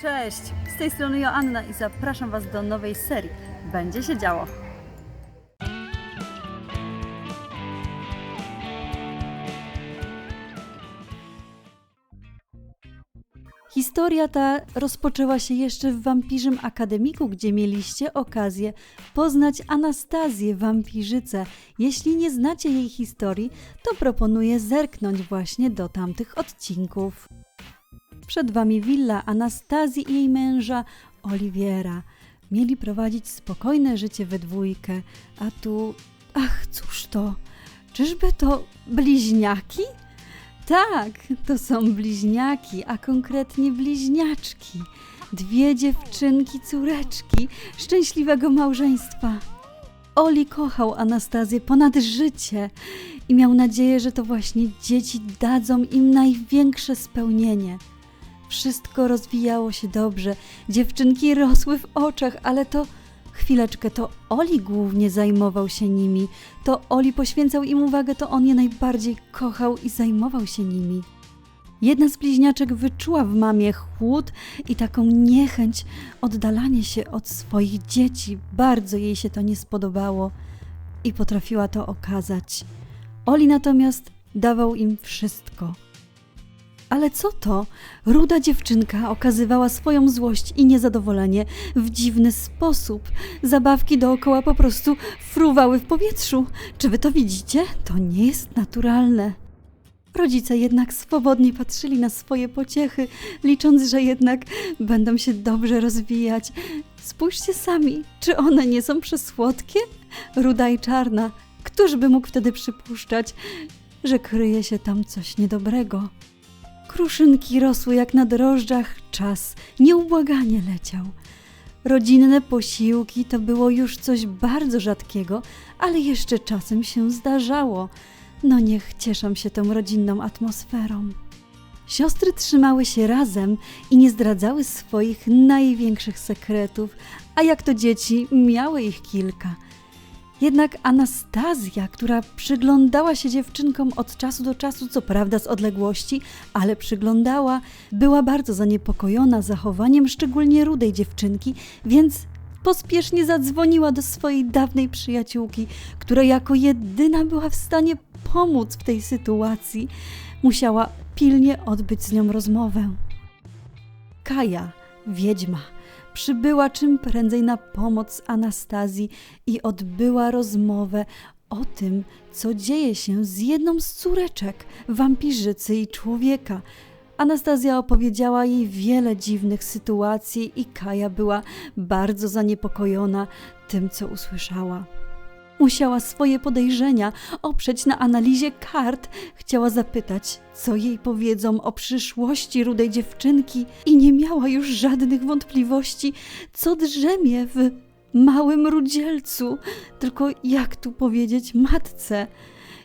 Cześć, z tej strony Joanna i zapraszam Was do nowej serii. Będzie się działo. Historia ta rozpoczęła się jeszcze w Wampirzym Akademiku, gdzie mieliście okazję poznać Anastazję Wampirzycę. Jeśli nie znacie jej historii, to proponuję zerknąć właśnie do tamtych odcinków. Przed wami willa Anastazji i jej męża Oliwiera. Mieli prowadzić spokojne życie we dwójkę, a tu. Ach, cóż to? Czyżby to bliźniaki? Tak, to są bliźniaki, a konkretnie bliźniaczki. Dwie dziewczynki, córeczki szczęśliwego małżeństwa. Oli kochał Anastazję ponad życie i miał nadzieję, że to właśnie dzieci dadzą im największe spełnienie. Wszystko rozwijało się dobrze, dziewczynki rosły w oczach, ale to chwileczkę, to Oli głównie zajmował się nimi. To Oli poświęcał im uwagę, to on je najbardziej kochał i zajmował się nimi. Jedna z bliźniaczek wyczuła w mamie chłód i taką niechęć, oddalanie się od swoich dzieci. Bardzo jej się to nie spodobało i potrafiła to okazać. Oli natomiast dawał im wszystko. Ale co to? Ruda dziewczynka okazywała swoją złość i niezadowolenie w dziwny sposób. Zabawki dookoła po prostu fruwały w powietrzu. Czy wy to widzicie? To nie jest naturalne. Rodzice jednak swobodnie patrzyli na swoje pociechy, licząc, że jednak będą się dobrze rozwijać. Spójrzcie sami, czy one nie są przesłodkie? Ruda i czarna. Któż by mógł wtedy przypuszczać, że kryje się tam coś niedobrego? Kruszynki rosły jak na drożdżach, czas nieubłaganie leciał. Rodzinne posiłki to było już coś bardzo rzadkiego, ale jeszcze czasem się zdarzało. No niech cieszą się tą rodzinną atmosferą. Siostry trzymały się razem i nie zdradzały swoich największych sekretów, a jak to dzieci, miały ich kilka. Jednak Anastazja, która przyglądała się dziewczynkom od czasu do czasu, co prawda z odległości, ale przyglądała, była bardzo zaniepokojona zachowaniem szczególnie rudej dziewczynki, więc pospiesznie zadzwoniła do swojej dawnej przyjaciółki, która jako jedyna była w stanie pomóc w tej sytuacji. Musiała pilnie odbyć z nią rozmowę. Kaja, wiedźma, przybyła czym prędzej na pomoc Anastazji i odbyła rozmowę o tym, co dzieje się z jedną z córeczek wampirzycy i człowieka. Anastazja opowiedziała jej wiele dziwnych sytuacji i Kaja była bardzo zaniepokojona tym, co usłyszała. Musiała swoje podejrzenia oprzeć na analizie kart. Chciała zapytać, co jej powiedzą o przyszłości rudej dziewczynki i nie miała już żadnych wątpliwości, co drzemie w małym rudzielcu. Tylko jak tu powiedzieć matce?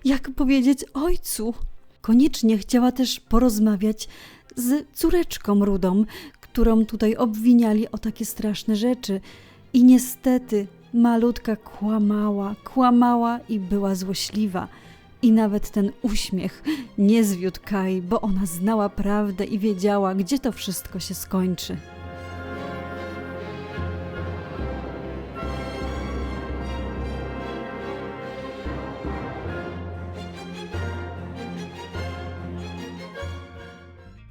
Jak powiedzieć ojcu? Koniecznie chciała też porozmawiać z córeczką rudą, którą tutaj obwiniali o takie straszne rzeczy. I niestety malutka kłamała, kłamała i była złośliwa. I nawet ten uśmiech nie zwiódł Kai, bo ona znała prawdę i wiedziała, gdzie to wszystko się skończy.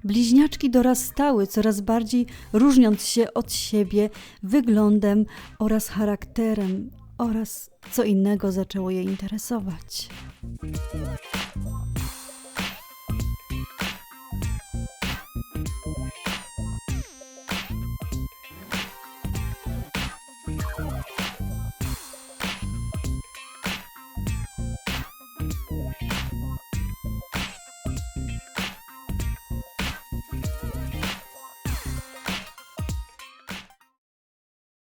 Bliźniaczki dorastały, coraz bardziej różniąc się od siebie wyglądem oraz charakterem, oraz co innego zaczęło je interesować.